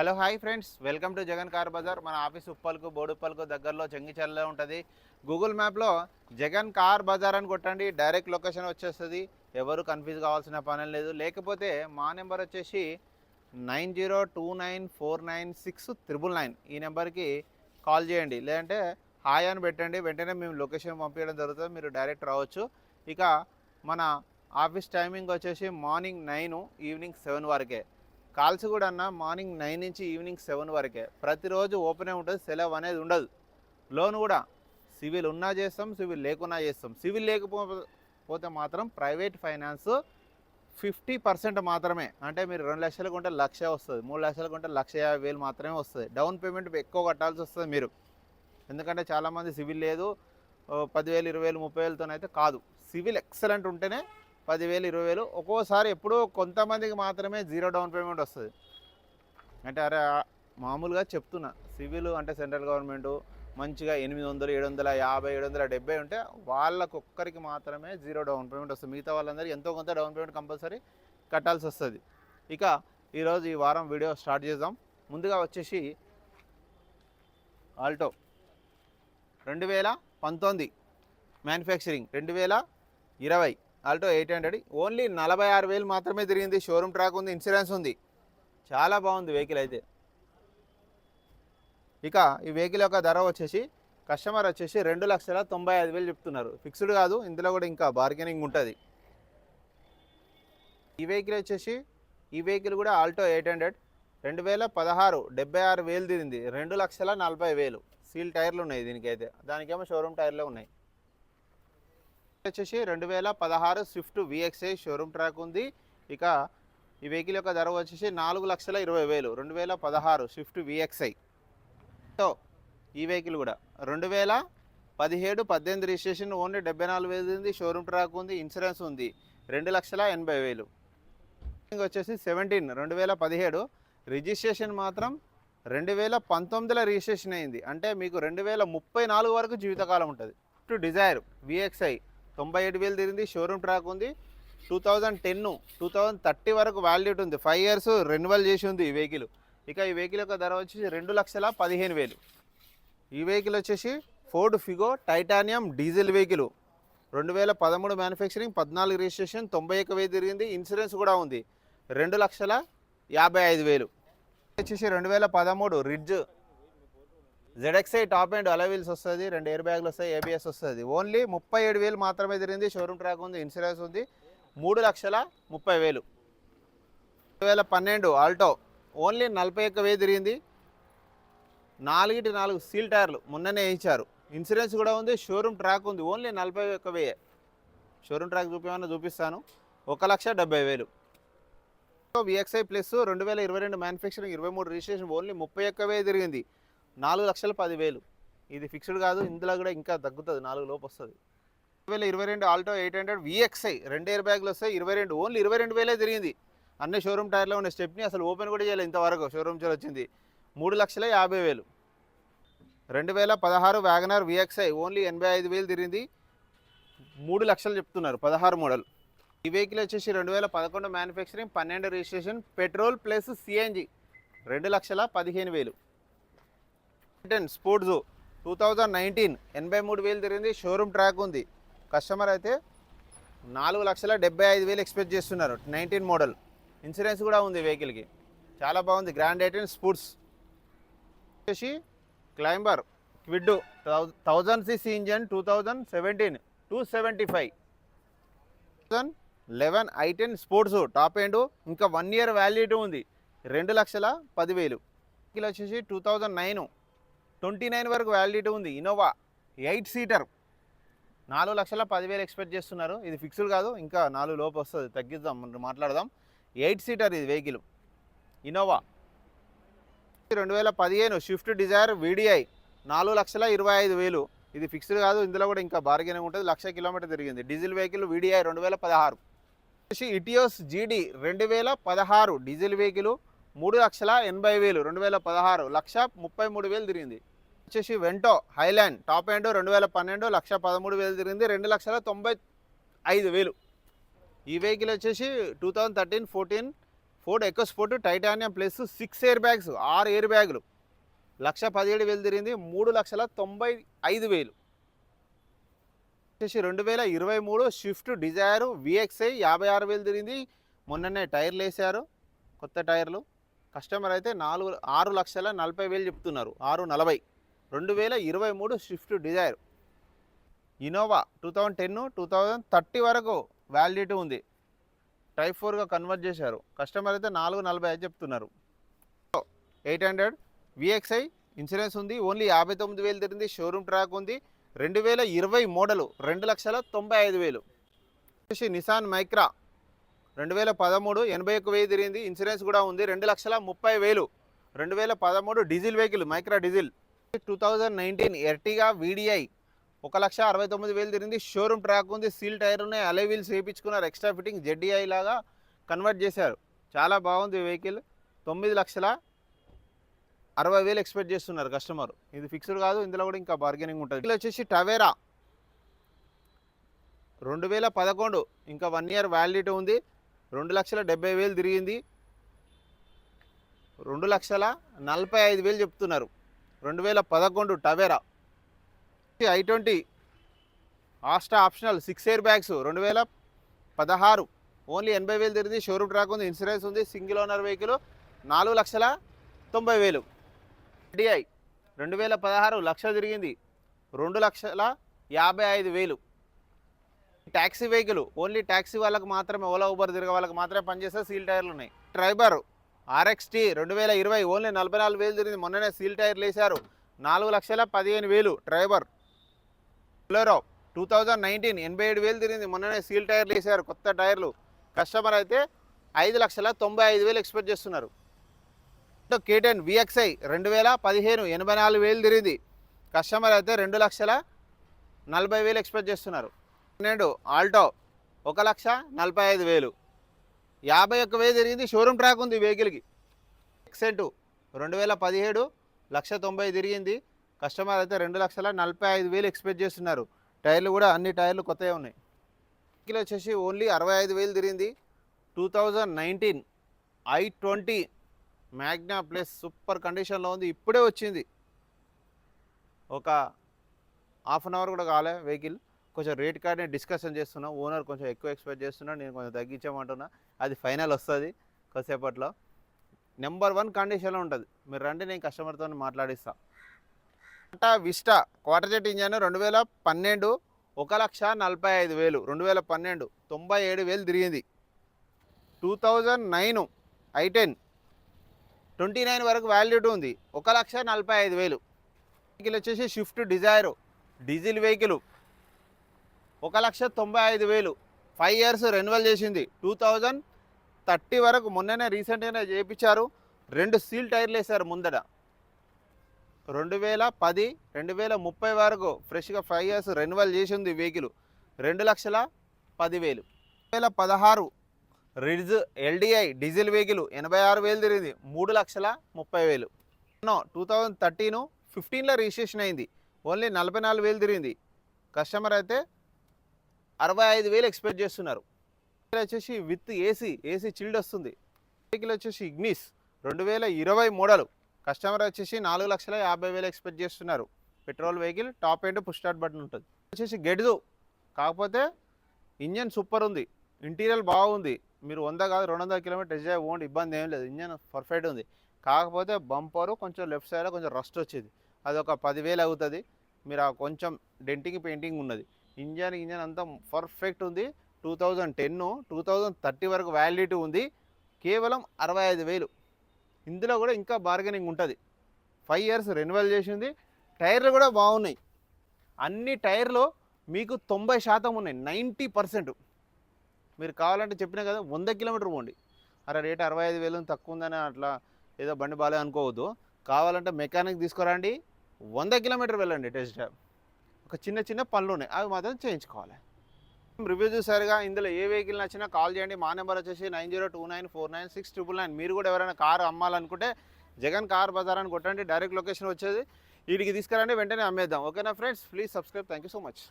Hello hi friends. Welcome to Jagan car Bazaar. మన office ఉప్పల్కు బోడుప్పల్కు దగ్గరలో చెంగిచెల్లో ఉంటుంది. గూగుల్ మ్యాప్లో జగన్ కార్ బజార్ అని కొట్టండి. డైరెక్ట్ లొకేషన్ వచ్చేస్తుంది. ఎవరు కన్ఫ్యూజ్ కావాల్సిన పని లేదు. లేకపోతే మా నెంబర్ వచ్చేసి nine zero two nine four nine six triple nine. ఈ నెంబర్కి కాల్ చేయండి. లేదంటే హాయ్ అని పెట్టండి. వెంటనే మేము లొకేషన్ పంపించడం జరుగుతుంది. మీరు డైరెక్ట్ రావచ్చు. ఇక మన ఆఫీస్ టైమింగ్ వచ్చేసి మార్నింగ్ నైన్ ఈవినింగ్ సెవెన్ వరకే. కాల్స్ కూడా అన్న మార్నింగ్ నైన్ నుంచి ఈవినింగ్ సెవెన్ వరకే. ప్రతిరోజు ఓపెనే ఉంటుంది సెలవు అనేది ఉండదు. లోన్ కూడా సివిల్ ఉన్నా చేస్తాం సివిల్ లేకున్నా చేస్తాం. సివిల్ లేకపోతే మాత్రం ప్రైవేట్ ఫైనాన్స్ ఫిఫ్టీ పర్సెంట్ మాత్రమే. అంటే మీరు రెండు లక్షలు కొంటే లక్ష వస్తుంది మూడు లక్షలు కొంటే లక్ష యాభై వేలు మాత్రమే వస్తుంది. డౌన్ పేమెంట్ ఎక్కువ కట్టాల్సి వస్తుంది మీరు. ఎందుకంటే చాలామంది సివిల్ లేదు పదివేలు ఇరవై వేలు ముప్పై వేలతోనైతే కాదు. సివిల్ ఎక్సలెంట్ ఉంటేనే పదివేలు ఇరవై వేలు ఒక్కోసారి ఎప్పుడో కొంతమందికి మాత్రమే జీరో డౌన్ పేమెంట్ వస్తుంది. అంటే అరే మామూలుగా చెప్తున్నా. సివిల్ అంటే సెంట్రల్ గవర్నమెంట్ మంచిగా ఎనిమిది వందలు ఏడు వందల యాభై ఏడు వందల డెబ్బై ఉంటే వాళ్ళకు ఒక్కరికి మాత్రమే జీరో డౌన్ పేమెంట్ వస్తుంది. మిగతా వాళ్ళందరూ ఎంతో కొంత డౌన్ పేమెంట్ కంపల్సరీ కట్టాల్సి వస్తుంది. ఇక ఈరోజు ఈ వారం వీడియో స్టార్ట్ చేద్దాం. ముందుగా వచ్చేసి ఆల్టో. రెండు వేల పంతొమ్మిది మ్యానుఫ్యాక్చరింగ్ రెండు వేల ఇరవై. Alto eight hundred. ఓన్లీ నలభై ఆరు వేలు మాత్రమే తిరిగింది. షోరూమ్ ట్రాక్ ఉంది ఇన్సూరెన్స్ ఉంది. చాలా బాగుంది వెహికల్ అయితే. ఇక ఈ వెహికల్ యొక్క ధర వచ్చేసి కస్టమర్ వచ్చేసి రెండు లక్షల తొంభై ఐదు వేలు చెప్తున్నారు. ఫిక్స్డ్ కాదు ఇందులో కూడా ఇంకా బార్గెనింగ్ ఉంటుంది. ఈ వెహికల్ వచ్చేసి ఈ వెహికల్ కూడా ఆల్టో ఎయిట్ హండ్రెడ్. రెండు వేల పదహారు డెబ్బై ఆరు వేలు తిరిగింది. రెండు లక్షల నలభై వేలు. సీల్ టైర్లు ఉన్నాయి దీనికైతే. దానికేమో షోరూమ్ టైర్లే ఉన్నాయి. వచ్చేసి రెండు వేల పదహారు స్విఫ్ట్ విఎక్స్ఐ షోరూమ్ ట్రాక్ ఉంది. ఇక ఈ వెహికల్ యొక్క ధర వచ్చేసి నాలుగు లక్షల ఇరవై వేలు రెండు వేల పదహారు స్విఫ్ట్ విఎక్స్ఐ. సో ఈ వెహికల్ కూడా రెండు వేల పదిహేడు పద్దెనిమిది రిజిస్ట్రేషన్ ఓన్లీ డెబ్బై నాలుగు వేలు ఉంది షోరూమ్ ట్రాక్ ఉంది ఇన్సూరెన్స్ ఉంది రెండు లక్షల ఎనభై వేలు. ఇంకా వచ్చేసి సెవెంటీన్ రెండు వేల పదిహేడు రిజిస్ట్రేషన్ మాత్రం రెండు వేల పంతొమ్మిదిలో రిజిస్ట్రేషన్ అయింది. అంటే మీకు రెండు వేల ముప్పై నాలుగు వరకు జీవితకాలం ఉంటుంది. టు డిజైర్ విఎక్స్ఐ తొంభై ఏడు వేలు తిరిగింది షోరూమ్ ట్రాక్ ఉంది. Two thousand ten two thousand thirty వరకు వాల్యూట్ ఉంది. ఫైవ్ ఇయర్స్ రెన్యువల్ చేసి ఉంది ఈ వెహికల్ ఇక ఈ వెహికల్ యొక్క ధర వచ్చేసి రెండు లక్షల పదిహేను వేలు. ఈ వెహికల్ వచ్చేసి Ford Figo titanium diesel vehicle రెండు వేల పదమూడు మ్యానుఫ్యాక్చరింగ్ పద్నాలుగు రిజిస్ట్రేషన్ తొంభై ఒక వెయ్యి తిరిగింది. ఇన్సూరెన్స్ కూడా ఉంది. రెండు లక్షల యాభై ఐదు వేలు. వచ్చేసి రెండు వేల పదమూడు Ritz ZXI top and alloy wheels వస్తుంది రెండు ఎయిర్ బ్యాగ్లు వస్తాయి ఏబిఎస్ వస్తుంది. ఓన్లీ ముప్పై ఏడు వేలు మాత్రమే తిరిగింది షోరూమ్ ట్రాక్ ఉంది ఇన్సూరెన్స్ ఉంది. మూడు లక్షల ముప్పై వేలు. రెండు వేల పన్నెండు ఆల్టో. ఓన్లీ నలభై ఒక్క వేలు తిరిగింది. నాలుగిటి నాలుగు సీల్ టైర్లు మొన్ననే వేయించారు. ఇన్సూరెన్స్ కూడా ఉంది షోరూమ్ ట్రాక్ ఉంది. ఓన్లీ నలభై ఒక్క వెయ్యి షోరూమ్ ట్రాక్ చూపించమని చూపిస్తాను. ఒక లక్ష డెబ్బై వేలు. విఎక్స్ఐ ప్లస్ రెండు వేల ఇరవై రెండు మ్యానుఫ్యాక్చరింగ్ ఇరవై మూడు రిజిస్ట్రేషన్ ఓన్లీ ముప్పై ఒక్క వెయ్యి తిరిగింది. నాలుగు లక్షల పదివేలు. ఇది ఫిక్స్డ్ కాదు ఇందులో కూడా ఇంకా తగ్గుతుంది నాలుగు లోపు వస్తుంది. రెండు వేల ఇరవై రెండు ఆల్టో ఎయిట్ హండ్రెడ్ విఎక్స్ఐ రెండు ఎయిర్ బ్యాగ్లు వస్తాయి ఇరవై రెండు ఓన్లీ ఇరవై రెండు వేలే తిరిగింది. అన్ని షోరూమ్ టైర్లో ఉన్న స్టెప్ని అసలు ఓపెన్ కూడా చేయలేదు ఇంతవరకు షోరూమ్ నుంచి వచ్చింది. మూడు లక్షల యాభై వేలు. రెండు వేల పదహారు వ్యాగనర్ విఎక్స్ఐ ఓన్లీ ఎనభై ఐదు వేలు తిరిగింది. మూడు లక్షలు చెప్తున్నారు పదహారు మోడల్. ఈ వెహికల్ వచ్చేసి రెండు వేల పదకొండు మ్యానుఫ్యాక్చరింగ్ పన్నెండు రిజిస్ట్రేషన్ పెట్రోల్ ప్లస్ సిఎన్జి రెండు లక్షల పదిహేను వేలు. Ten sports two thousand nineteen ఎనభై మూడు వేలు తిరిగింది. షోరూమ్ ట్రాక్ ఉంది. కస్టమర్ అయితే నాలుగు లక్షల డెబ్బై ఐదు వేలు ఎక్స్పెక్ట్ చేస్తున్నారు. Nineteen model. ఇన్సూరెన్స్ కూడా ఉంది వెహికల్కి. చాలా బాగుంది. Grand eighteen sports. వచ్చేసి climber Kwid thousand CC engine two thousand seventeen two seventy five. Thousand eleven I ten sports top end. ఇంకా వన్ ఇయర్ వ్యాలిడిటీ ఉంది. రెండు లక్షల పదివేలు. వెహికల్ వచ్చేసి two thousand nine twenty nine వరకు వ్యాలిడిటీ ఉంది. Innova eight seater నాలుగు లక్షల పదివేలు ఎక్స్పెక్ట్ చేస్తున్నారు. ఇది ఫిక్స్డ్ కాదు. ఇంకా నాలుగు లోపు వస్తుంది. తగ్గిద్దాం. మాట్లాడదాం. ఎయిట్ సీటర్ ఇది వెహికల్ ఇనోవా రెండు వేల పదిహేను స్విఫ్ట్ డిజైర్ వీడిఐ నాలుగు లక్షల ఇరవై ఐదు వేలు. ఇది ఫిక్స్డ్ కాదు. ఇందులో కూడా ఇంకా బార్గెనింగ్ ఉంటుంది లక్ష కిలోమీటర్ తిరిగింది. డీజిల్ వెహికల్ వీడిఐ రెండు వేల పదహారు. ఇటియోస్ జీడీ రెండు వేల పదహారు. డీజిల్ వెహికల్ మూడు లక్షల ఎనభై వేలు రెండు వేల పదహారు లక్ష ముప్పై మూడు వేలు తిరిగింది. వచ్చేసి వెంటో హైలాండ్ టాప్ ఎండ్ రెండు వేల పన్నెండు లక్ష పదమూడు వేలు తిరిగింది రెండు లక్షల తొంభై ఐదు వేలు. ఈ వెహికల్ వచ్చేసి two thousand thirteen fourteen Ford EcoSport titanium plus six air bags ఆరు ఎయిర్ బ్యాగులు. లక్ష పదిహేడు వేలు తిరిగింది మూడు లక్షల తొంభై ఐదు వేలు. వచ్చేసి రెండు వేల ఇరవై మూడు స్విఫ్ట్ డిజైర్ విఎక్స్ఐ యాభై ఆరు వేలు తిరిగింది. మొన్ననే టైర్లు వేసారు కొత్త టైర్లు. కస్టమర్ అయితే నాలుగు ఆరు లక్షల నలభై వేలు చెప్తున్నారు. ఆరు నలభై. రెండు వేల ఇరవై మూడు Swift Dzire. Innova two thousand ten two thousand thirty వరకు వ్యాలిడిటీ ఉంది. టైప్ ఫోర్గా కన్వర్ట్ చేశారు. కస్టమర్ అయితే నాలుగు నలభై ఐదు చెప్తున్నారు. Eight hundred. విఎక్స్ఐ ఇన్సూరెన్స్ ఉంది. ఓన్లీ యాభై తొమ్మిది వేలు తిరిగింది. షోరూమ్ ట్రాక్ ఉంది. రెండు వేల ఇరవై మోడలు రెండు లక్షల తొంభై ఐదు వేలు. నిసాన్ మైక్రా రెండు వేల పదమూడు ఎనభై ఒక్క వెయ్యి తిరిగింది. ఇన్సూరెన్స్ కూడా ఉంది. రెండు లక్షల ముప్పై వేలు. రెండు వేల పదమూడు diesel vehicle Micra diesel. Two thousand nineteen Ertiga VDI ఒక లక్ష అరవై తొమ్మిది వేలు తిరిగింది. షోరూమ్ ట్రాక్ ఉంది. సీల్ టైర్ ఉన్నాయి. అలై వీల్స్ వేయించుకున్నారు. ఎక్స్ట్రా ఫిట్టింగ్ జెడ్డీఐ లాగా కన్వర్ట్ చేశారు. చాలా బాగుంది వెహికల్. తొమ్మిది లక్షల అరవై వేలు ఎక్స్పెక్ట్ చేస్తున్నారు కస్టమర్. ఇది ఫిక్స్డ్ కాదు. ఇందులో కూడా ఇంకా బార్గెనింగ్ ఉంటుంది. వీళ్ళు వచ్చేసి టవేరా రెండు వేల పదకొండు. ఇంకా వన్ ఇయర్ వ్యాలిడిటీ ఉంది. రెండు లక్షల డెబ్బై వేలు తిరిగింది. రెండు లక్షల నలభై ఐదు వేలు చెప్తున్నారు. రెండు వేల పదకొండు Tavera. I twenty Asta optional six air bags రెండు వేల పదహారు. ఓన్లీ ఎనభై వేలు తిరిగింది. షోరూమ్ ట్రాక్ ఉంది ఇన్సూరెన్స్ ఉంది సింగిల్ ఓనర్ వెహికల్ నాలుగు లక్షల తొంభై వేలు. డిఐ రెండు వేల పదహారు లక్ష తిరిగింది. రెండు లక్షల యాభై ఐదు వేలు. ట్యాక్సీ వెహికల్ ఓన్లీ ట్యాక్సీ వాళ్ళకి మాత్రమే ఓలా ఊబర్ తిరిగే వాళ్ళకి మాత్రమే పనిచేస్తే సీల్ టైర్లు ఉన్నాయి. ట్రైబర్ ఆర్ఎక్స్టీ రెండు వేల ఇరవై ఓన్లీ నలభై నాలుగు వేలు తిరిగింది. మొన్ననే సీల్ టైర్లు వేశారు. నాలుగు లక్షల పదిహేను వేలు driver Bolero two thousand nineteen ఎనభై ఏడు వేలు తిరిగింది. మొన్ననే సీల్ టైర్లు వేశారు. కొత్త టైర్లు. కస్టమర్ అయితే ఐదు లక్షల తొంభై ఐదు వేలు ఎక్స్పెక్ట్ చేస్తున్నారు. కేటెన్ విఎక్స్ఐ రెండు వేల పదిహేను ఎనభై నాలుగు వేలు తిరిగింది. కస్టమర్ అయితే రెండు లక్షల నలభై వేలు ఎక్స్పెక్ట్ చేస్తున్నారు. పన్నెండు ఆల్టో. ఒక లక్ష నలభై ఐదు వేలు. యాభై ఒక్క వేలు తిరిగింది షోరూమ్ ట్రాక్ ఉంది వెహికల్కి. ఎక్సెంట్ రెండు వేల పదిహేడు లక్ష తొంభై తిరిగింది. కస్టమర్ అయితే రెండు లక్షల నలభై ఐదు వేలు ఎక్స్పెక్ట్ చేస్తున్నారు. టైర్లు కూడా అన్ని టైర్లు కొత్తవి ఉన్నాయి. వెహికల్ వచ్చేసి ఓన్లీ అరవై ఐదు వేలు తిరిగింది. Two thousand nineteen I twenty Magna plus super కండిషన్లో ఉంది. ఇప్పుడే వచ్చింది. ఒక హాఫ్ అన్ అవర్ కూడా కాలే వెహికల్. కొంచెం రేట్ కార్డ్ని డిస్కషన్ చేస్తున్నా ఓనర్ కొంచెం ఎక్కువ ఎక్స్పెక్ట్ చేస్తున్నా నేను కొంచెం తగ్గించామంటున్నా అది ఫైనల్ వస్తుంది కొద్దిసేపట్లో. నెంబర్ వన్ కండిషన్లో ఉంటుంది. మీరు రండి నేను కస్టమర్తో మాట్లాడిస్తా. Tata Vista Quadrajet engine రెండు వేల పన్నెండు ఒక లక్ష నలభై ఐదు వేలు రెండు వేల పన్నెండు తొంభై ఏడు వేలు తిరిగింది. Two thousand nine I ten twenty nine వరకు వ్యాలిడిటీ ఉంది ఒక లక్ష నలభై ఐదు వేలు. వెహికల్ వచ్చేసి స్విఫ్ట్ డిజైర్ డీజిల్ వెహికల్. ఒక లక్ష తొంభై ఐదు వేలు. ఫైవ్ ఇయర్స్ రెన్యువల్ చేసింది. టూ థౌజండ్ థర్టీ వరకు మొన్ననే రీసెంట్గానే చేయించారు. రెండు సీల్ టైర్లు వేశారు ముందట. రెండు వేల పది రెండు వేల ముప్పై వరకు ఫ్రెష్గా ఫైవ్ ఇయర్స్ రెన్యువల్ చేసింది వెహికల్ రెండు లక్షల పదివేలు రెండు వేల పదహారు రిడ్జ్ ఎల్డిఐ డీజిల్ వెహికల్ ఎనభై ఆరు వేలు తిరిగింది. మూడు లక్షల ముప్పై వేలు. టూ థౌజండ్ థర్టీను ఫిఫ్టీన్లో రిజిస్ట్రేషన్ అయింది. ఓన్లీ నలభై నాలుగు వేలు తిరిగింది. కస్టమర్ అయితే అరవై ఐదు వేలు ఎక్స్పెక్ట్ చేస్తున్నారు. వచ్చేసి విత్ ఏసీ ఏసీ చిల్డ్ వస్తుంది. వెహికల్ వచ్చేసి ఇగ్నిస్ రెండు వేల ఇరవై మోడలు. కస్టమర్ వచ్చేసి నాలుగు లక్షల యాభై వేలు ఎక్స్పెక్ట్ చేస్తున్నారు. Petrol vehicle top end push start button ఉంటుంది. వచ్చేసి గెడ్దు కాకపోతే ఇంజన్ సూపర్ ఉంది. ఇంటీరియర్ బాగుంది. మీరు వంద కాదు రెండు వందల కిలోమీటర్ డ్రైవ్ ఓండి ఇబ్బంది ఏం లేదు. ఇంజన్ పర్ఫెక్ట్ ఉంది. కాకపోతే బంపరు కొంచెం లెఫ్ట్ సైడ్లో కొంచెం రస్ట్ వచ్చేది. అది ఒక పదివేలు అవుతుంది. మీరు ఆ కొంచెం డెంటింగ్ పెయింటింగ్ ఉన్నది. ఇంజన్ ఇంజన్ అంతా పర్ఫెక్ట్ ఉంది. Two thousand ten two thousand thirty వరకు వ్యాలిడిటీ ఉంది. కేవలం అరవై ఐదు వేలు. ఇందులో కూడా ఇంకా బార్గెనింగ్ ఉంటుంది. ఫైవ్ ఇయర్స్ రెన్యువల్ చేసింది. టైర్లు కూడా బాగున్నాయి. అన్ని టైర్లు మీకు తొంభై శాతం ఉన్నాయి. Ninety percent. మీరు కావాలంటే చెప్పినా కదా వంద కిలోమీటర్ పోండి. అరే రేట్ అరవై ఐదు వేలు తక్కువ ఉందని అట్లా ఏదో బండి బాగాలే అనుకోవద్దు. కావాలంటే మెకానిక్ తీసుకురండి. వంద కిలోమీటర్ వెళ్ళండి టెస్ట్ డ్రైవ్. ఒక చిన్న చిన్న పనులు ఉన్నాయి అవి మాత్రం చేయించుకోవాలి. రివ్యూ చూసారుగా ఇందులో ఏ వెహికల్ నచ్చినా కాల్ చేయండి. మా నెంబర్ వచ్చేసి nine zero two nine four nine six triple nine. మీరు కూడా ఎవరైనా కారు అమ్మాలనుకుంటే జగన్ కార్ బజార్ అని కొట్టండి. డైరెక్ట్ లొకేషన్ వచ్చేది. వీటికి తీసుకురండి వెంటనే అమ్మేద్దాం. ఓకేనా friends? Please subscribe. Thank you so much.